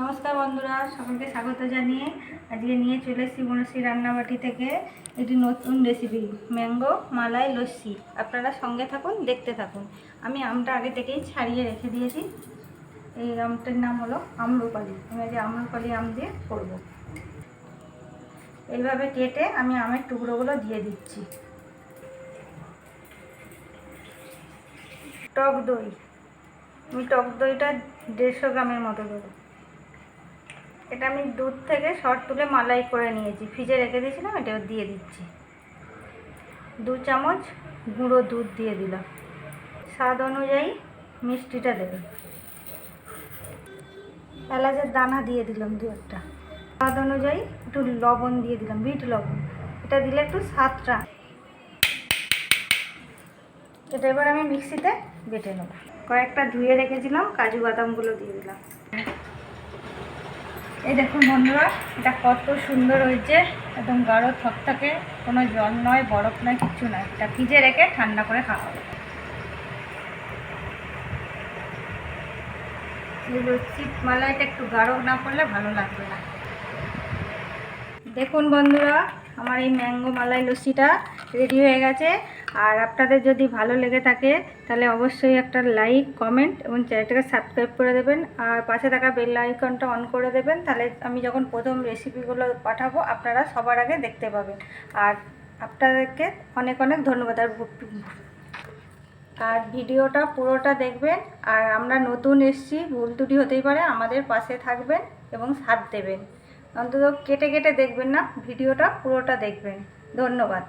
নমস্কার বন্ধুরা, সকলকে স্বাগত জানিয়ে আজকে নিয়ে চলে এসেছি বনশ্রী রান্নাবাটি থেকে এটি নতুন রেসিপি ম্যাঙ্গো মালাই লস্যি। আপনারা সঙ্গে থাকুন, দেখতে থাকুন। আমি আমটা আগে থেকেই ছাড়িয়ে রেখে দিয়েছি। এই আমটার নাম হলো আম্রপালি। আমি আজ আম্রপালি আম দিয়ে করব। এইভাবে কেটে আমি আমের টুকরোগুলো দিয়ে দিচ্ছি। টক দই। আমি টক দইটা দেড়শো গ্রামের মতো দেবো। এটা আমি দুধ থেকে শর্ট তুলে মালাই করে নিয়েছি। ফ্রিজে রেখে দিয়েছিলাম, এটা দিয়ে দিচ্ছি। দু চামচ গুঁড়ো দুধ দিয়ে দিলাম। স্বাদ অনুযায়ী মিষ্টিটা দেবে। এলাচের দানা দিয়ে দিলাম দু একটা। স্বাদ অনুযায়ী একটু লবণ দিয়ে দিলাম, বিট লবণ। এটা দিলে একটু সাতটা এটা এবার আমি মিক্সিতে বেটে নেব। কয়েকটা ধুয়ে রেখেছিলাম, কাজু বাদামগুলো দিয়ে দিলাম। এই দেখুন বন্ধুরা, এটা কত সুন্দর হয়েছে। একদম গাঢ় থকথকে, কোনো জল নয়, বরফ নয় কিছু নয়। এটা ফ্রিজে রেখে ঠান্ডা করে খাওয়া হবে। এটা মালাইটা একটু গাঢ় না পড়লে ভালো লাগবে না। দেখুন বন্ধুরা আমার এই ম্যাঙ্গো মালাই লস্যিটা রেডি হয়ে গেছে। আর আপনাদের যদি ভালো লেগে থাকে, তাহলে অবশ্যই একটা লাইক কমেন্ট এবং চ্যানেলটাকে সাবস্ক্রাইব করে দেবেন। আর পাশে থাকা বেল আইকনটা অন করে দেবেন। তাহলে আমি যখন প্রথম রেসিপিগুলো পাঠাবো, আপনারা সবার আগে দেখতে পাবেন। আর আপনাদেরকে অনেক অনেক ধন্যবাদ। আর আর ভিডিওটা পুরোটা দেখবেন। আর আমরা নতুন এসছি, ভুল ত্রুটি হতেই পারে, আমাদের পাশে থাকবেন এবং সাথ দেবেন। অন্তত কেটে কেটে দেখবেন না ভিডিওটা পুরোটা দেখবেন। ধন্যবাদ।